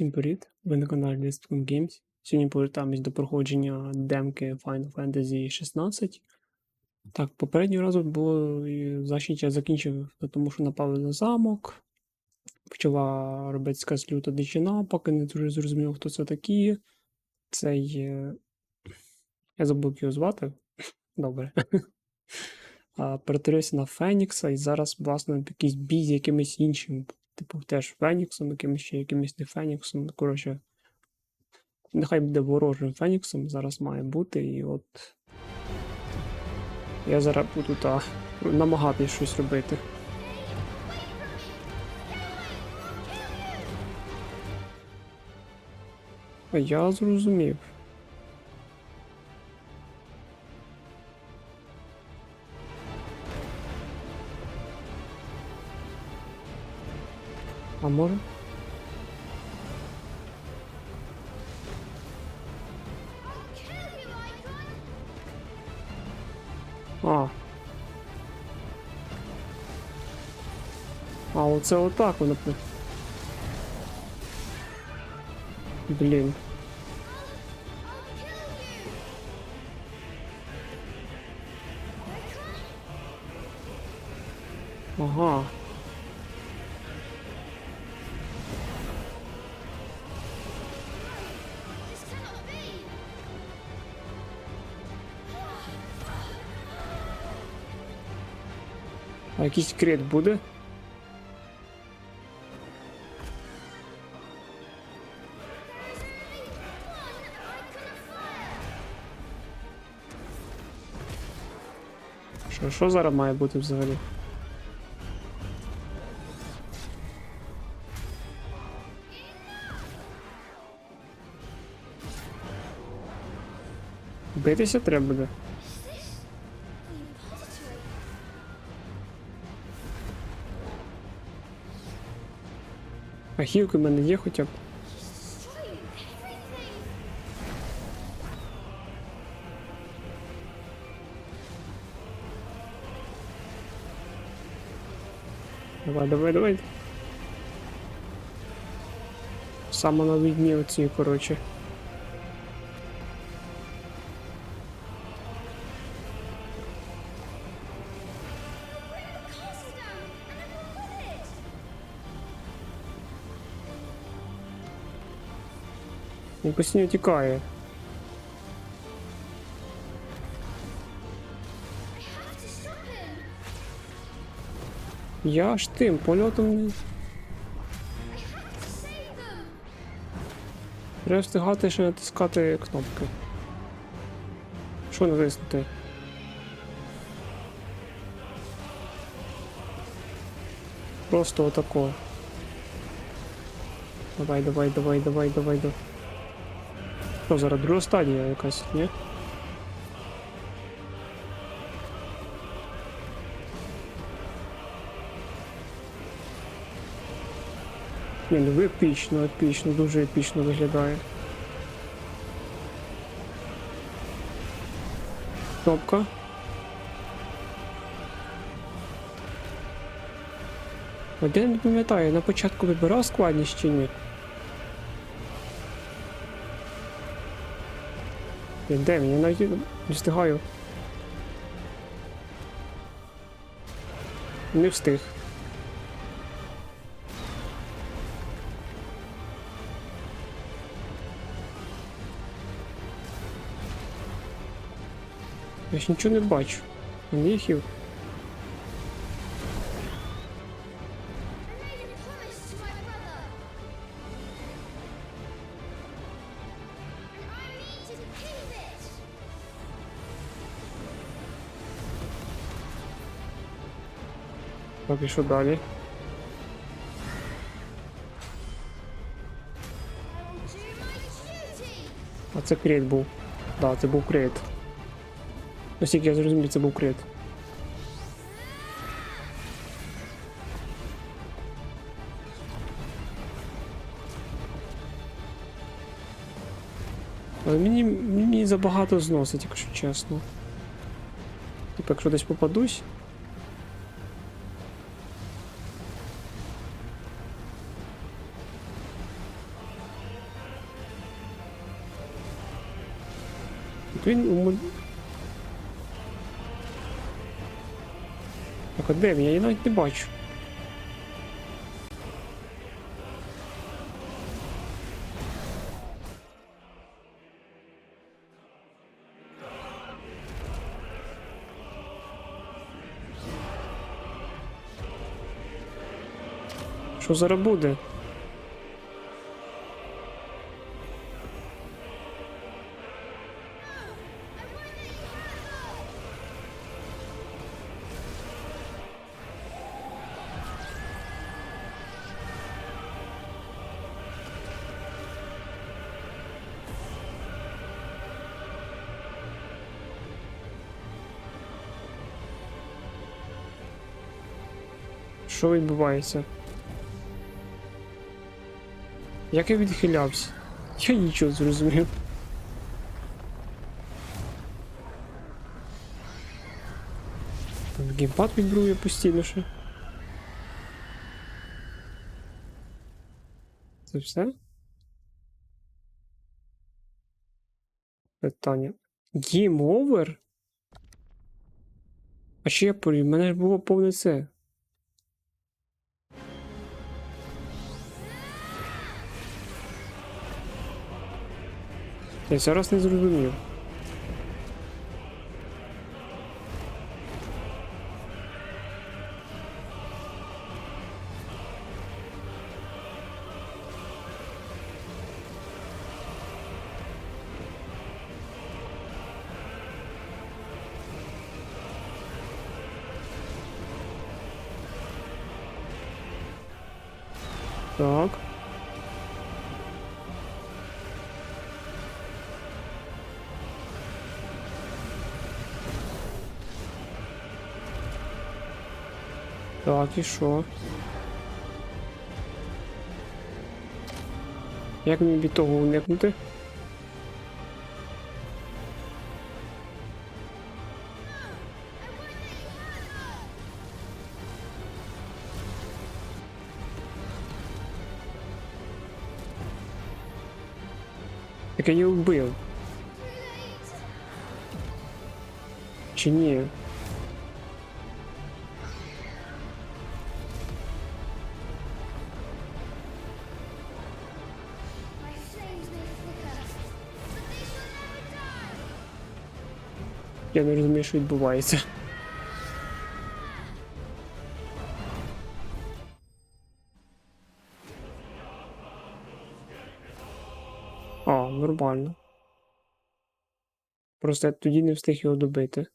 Всім привіт! Ви на каналі Listum Games. Сьогодні повертаємось до проходження демки Final Fantasy 16. Так, попереднього разу було значить я закінчив, тому що напали на замок. Почала робити люта дичина, поки не дуже зрозумів, хто це такі. Цей. е, Я забув його звати. Добре. Перетворився на Фенікса і зараз, власне, якийсь бій з якимось іншим типу, теж Феніксом, якимось ще якимось не Феніксом. Коротше, нехай буде ворожим Феніксом, зараз має бути, і от. Я зараз буду та, намагатись щось робити. Я зрозумів. Може? А. А, оце отак воно. Блін. Ага. Якийсь крит буде? Що, що зараз має бути взагалі? Битися треба буде. А хілки в мене є хоча б. Давай, давай, давай. Саме на відні оці, коротше. Він постійно тікає. Я ж тим польотом не. Треба встигати ще натискати кнопки. Що натиснути? Просто отако. Давай, давай, давай, давай, давай, давай. Що зараз друга стадія якась, ні? Ні, ну епічно, епічно, дуже епічно виглядає. От я не пам'ятаю, на початку вибирав складність чи ні? Де мені навіть не встигаю. Не встиг. Я ж нічого не бачу. Не і що далі? А це крейт був. Так, да, це був крейт. Наскільки я зрозумів, це був крейт. Але мені, мені забагато зносить, якщо чесно. Типу, якщо десь попадусь. Він умоль... Так, а де він? Я навіть не бачу. Що зараз буде? Що відбувається? Як я відхилявся? Я нічого зрозумів. Геймпад вібрує постійно ще. Це все? Питання. Game over? А ще я порів, мене ж було повне це. Я зараз не зрозумів. Так. Так, і що? Як мені від того уникнути? Так я її вбив. Чи ні? Я не розумію, що відбувається. А, нормально. Просто я тоді не встиг його добити.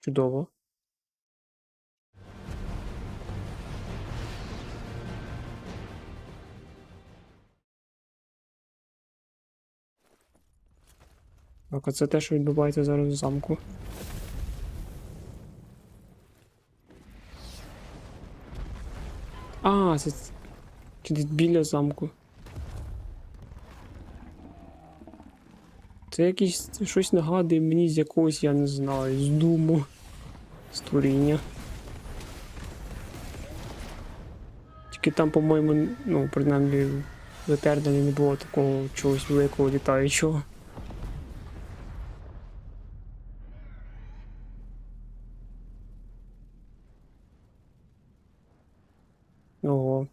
Чудово. Так, це те, що відбувається зараз в замку. А, це чи десь біля замку. Це якийсь щось нагадує мені з якогось, я не знаю, з думу створіння. Тільки там, по-моєму, ну, принаймні в Етерналі не було такого чогось великого літаючого. Ого.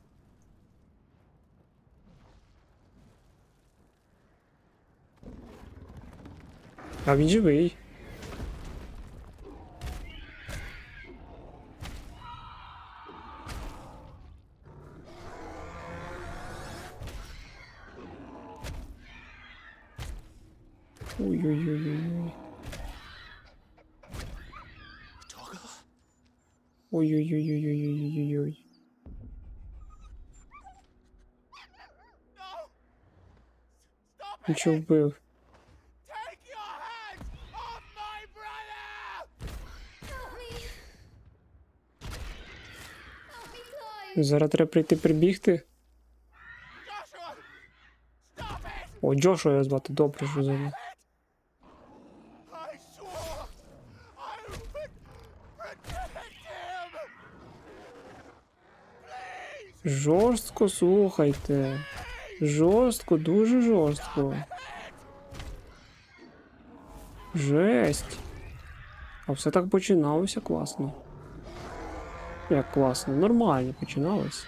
А він живий. Me climb. Зараз треба прийти прибігти. О, Джошуа його звати, добре, що! Please! Жорстко слухайте. Жорстко, дуже жорстко. Жесть. А все так починалося класно. Як класно, нормально починалось.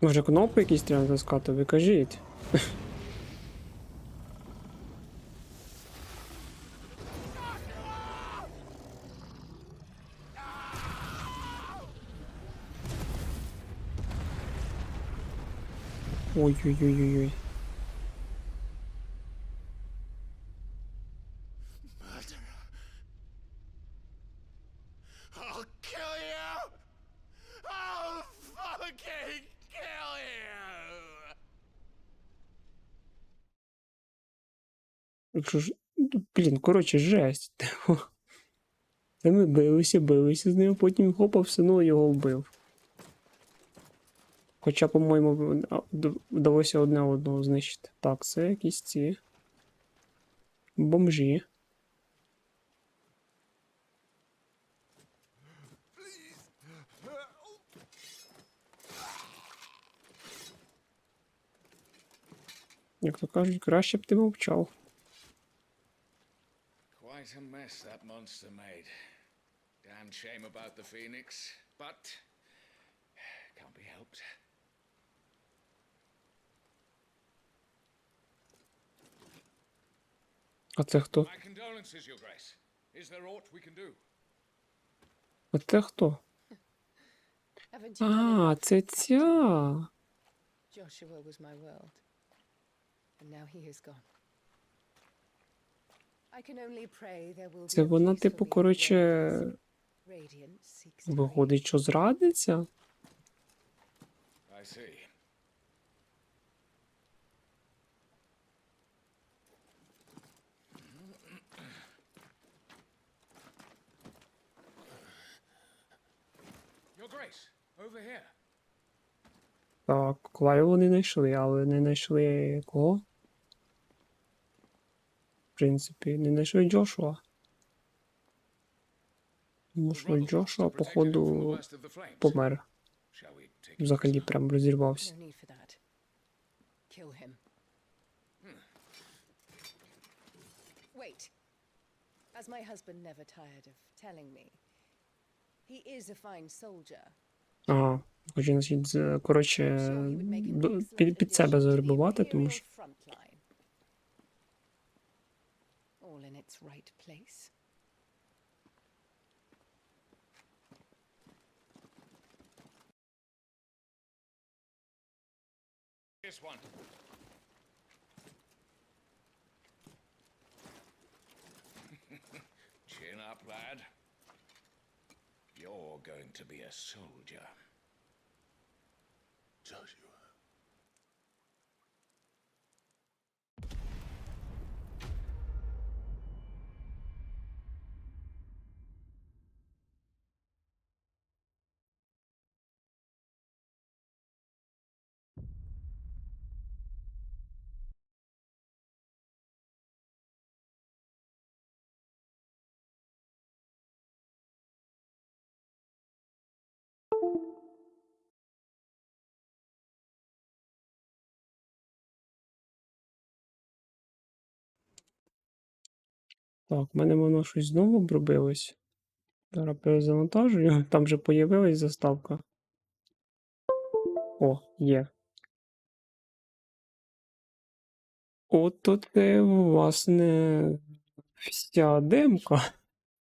Може кнопки якісь треба натискати, ви кажіть. Ой-ой-ой-ой-ой. Якщо ж. ну, Блін, коротше, жесть. Та ми билися, билися з ним, потім хопа, все одно його вбив. Хоча, по-моєму, вдалося одне одного знищити. Так, це якісь ці. Бомжі. Як то кажуть, краще б ти мовчав. Quite a mess that monster made. Damn shame about the phoenix, but can't be helped. А це хто? А це хто? А, це ця. it? Joshua was my world. And now he is gone. I can only pray there will be Це a вона, типу, коротше, виходить, що? I see. Так, Клаю вони знайшли, але не знайшли кого? В принципі, не знайшли Джошуа. Тому The що Джошуа, походу, помер. Взагалі прям розірвався. Wait. As my husband never tired of telling me, he is a fine soldier. Ага, хочу значить, з- коротше, Sure, he would make an до- excellent під, під себе addition to the завербувати, тому Imperial що front line. All in its right place. This one. Chin up, lad. You're going to be a soldier. Joshua. Так, в мене воно щось знову обробилось. Зараз перезавантажую. Там вже появилась заставка. О, є. От тут, е, власне, вся демка.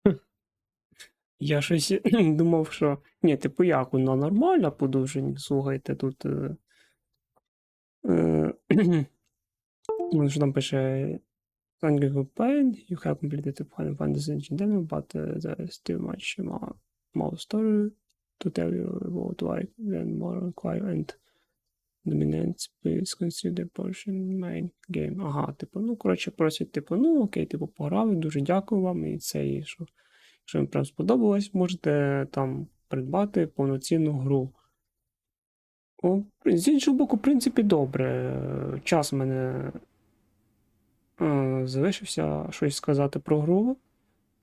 Я щось думав, що. Ні, типу, як вона нормальна подовження, слухайте, тут. Е... Е... Воно що там пише. Pain, you have completed the Final Fantasy Engine but uh, there is still much more, more story to tell you about like then more Clive and Dominance, please consider portion main game. Ага, типу, ну, коротше, просять, типу, ну, окей, типу, пограли, дуже дякую вам, і це, і що, якщо вам прям сподобалось, можете там придбати повноцінну гру. О, з іншого боку, в принципі, добре. Час мене Е, залишився щось сказати про гру.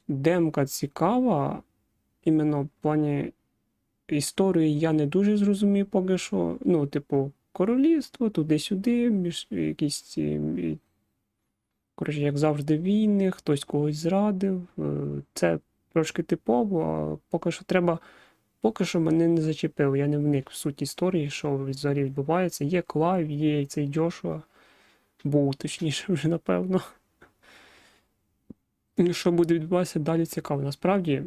Демка цікава, іменно в плані історію я не дуже зрозумів поки що. Ну, типу, королівство, туди-сюди, між якісь. Коротше, як завжди, війни, хтось когось зрадив. е, Це трошки типово, а поки що треба. Поки що мене не зачепило, я не вник в суть історії, що взагалі відбувається. Є Клайв, є цей Джошуа. Був точніше вже, напевно. Ну, Що буде відбуватися далі цікаво. Насправді,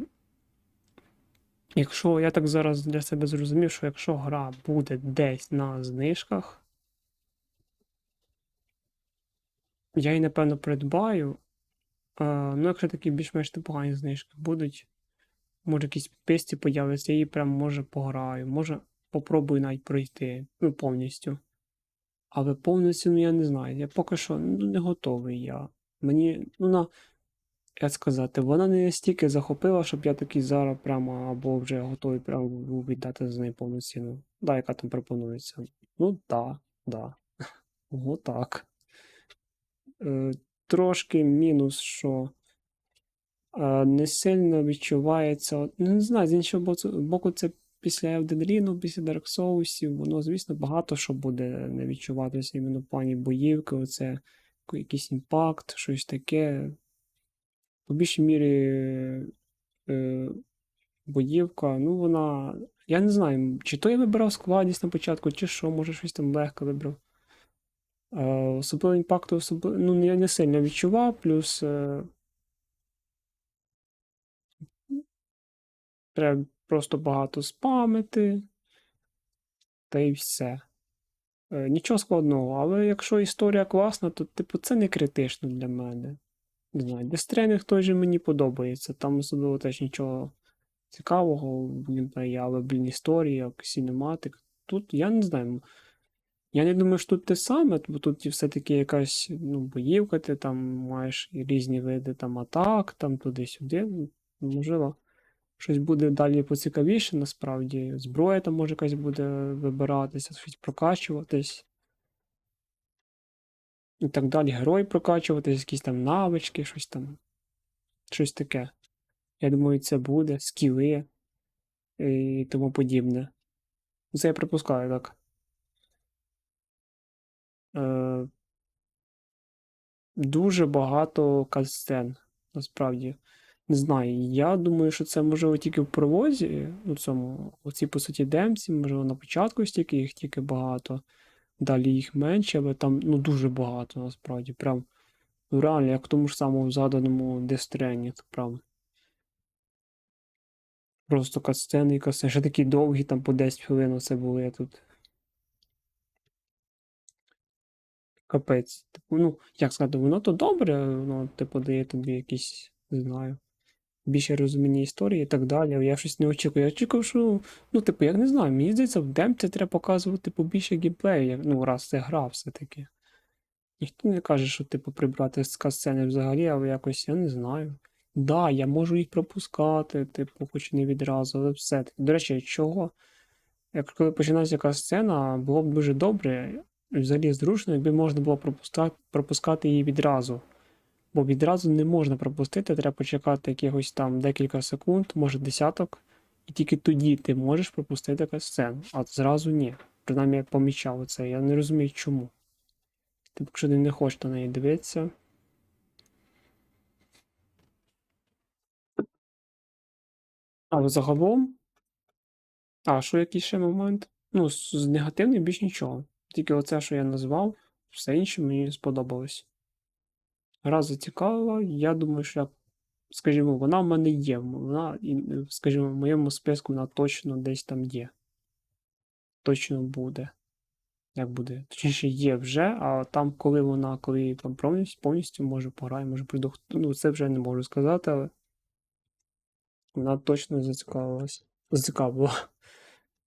якщо я так зараз для себе зрозумів, що якщо гра буде десь на знижках, я її, напевно, придбаю. А, ну, якщо такі більш-менш непогані знижки будуть, може якісь підписці появляться, я її прям може пограю, може попробую навіть пройти, ну, повністю. Але повністю, ну я не знаю. Я поки що ну, не готовий я. Мені, ну, на, як сказати, вона не настільки захопила, щоб я такий зараз прямо або вже готовий прямо віддати за неї повну ціну. Да, яка там пропонується. Ну, да, да. Отак. Е, трошки мінус, що е, не сильно відчувається. Не знаю, з іншого боку, це після Ring, після Dark Souls, воно, звісно, багато що буде не відчуватися іменно в плані боївки, оце якийсь імпакт, щось таке. По більшій мірі е, боївка, ну вона. Я не знаю, чи то я вибирав складність на початку, чи що, може щось там легко вибрав. Е, особливо імпакту особливо, ну, я не сильно відчував, плюс е, треба просто багато спамити, та й все. Е, нічого складного, але якщо історія класна, то типу це не критично для мене. Не знаю, Stranding той же мені подобається. Там особливо теж нічого цікавого але, блін, історія, сінематик. Тут я не знаю. Я не думаю, що тут те саме, бо тут все-таки якась ну, боївка, ти там маєш різні види там атак, там туди-сюди. Можливо, щось буде далі поцікавіше, насправді. Зброя там може якась буде вибиратися, щось прокачуватись. І так далі. Герої прокачуватись, якісь там навички, щось там. Щось таке. Я думаю, це буде, скіли і тому подібне. Це я припускаю, так. Е, дуже багато катсцен, насправді. Не знаю, я думаю, що це можливо тільки в провозі, у цьому, у цій, по суті, демці, можливо, на початку стільки їх тільки багато, далі їх менше, але там ну, дуже багато, насправді. Прям, ну, реально, як в тому ж самому заданому Death Stranding, прям. Просто катсцени і катсцени. Ще такі довгі, там по 10 хвилин це були тут. Капець. Типу, ну, як сказати, воно то добре, воно типу дає тобі якісь, не знаю, більше розуміння історії і так далі. Я щось не очікую. Я очікував, що, ну, типу, я не знаю, мені здається, в демці треба показувати побільше геймплею, як, ну, раз це гра все-таки. Ніхто не каже, що, типу, прибрати з касцени взагалі, але якось я не знаю. Да, я можу їх пропускати, типу, хоч не відразу, але все-таки. До речі, чого? Як коли починається якась сцена, було б дуже добре, взагалі зручно, якби можна було пропускати, пропускати її відразу. Бо відразу не можна пропустити, треба почекати якихось там декілька секунд, може десяток, і тільки тоді ти можеш пропустити якусь сцену, а зразу ні. Принаймні я помічав це. Я не розумію чому. Типу, якщо ти не хочеш на неї дивитися. Але загалом. А, що який ще момент? Ну, з негативним більш нічого. Тільки оце, що я назвав, все інше мені сподобалось. Гра зацікавила, я думаю, що, скажімо, вона в мене є. Вона, скажімо, в моєму списку вона точно десь там є. Точно буде. Як буде? Точніше, є вже, а там, коли вона, коли там повністю, повністю може пограє, може прийду. Ну, це вже не можу сказати, але вона точно зацікавилась. Зацікавила.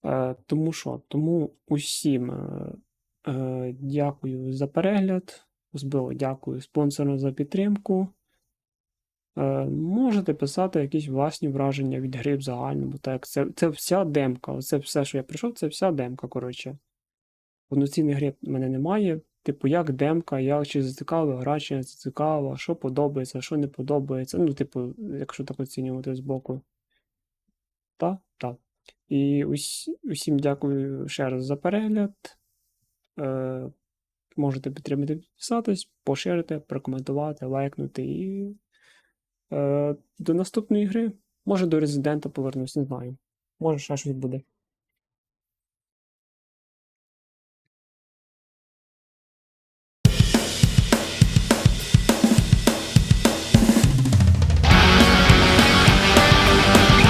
Е, тому що? Тому усім е, е, дякую за перегляд. Особливо дякую спонсорам за підтримку. Е, можете писати якісь власні враження від гри в загальному. Так, це, це вся демка. Це все, що я прийшов, це вся демка, коротше. Повноцінної гри в мене немає. Типу, як демка, як чи зацікавила гра, чи не зацікавила, що подобається, що не подобається. Ну, типу, якщо так оцінювати збоку. Так, так. І усі, усім дякую ще раз за перегляд. Е, можете підтримати, підписатись, поширити, прокоментувати, лайкнути. І е, до наступної гри. Може до резидента повернусь, не знаю. Може, ще щось буде.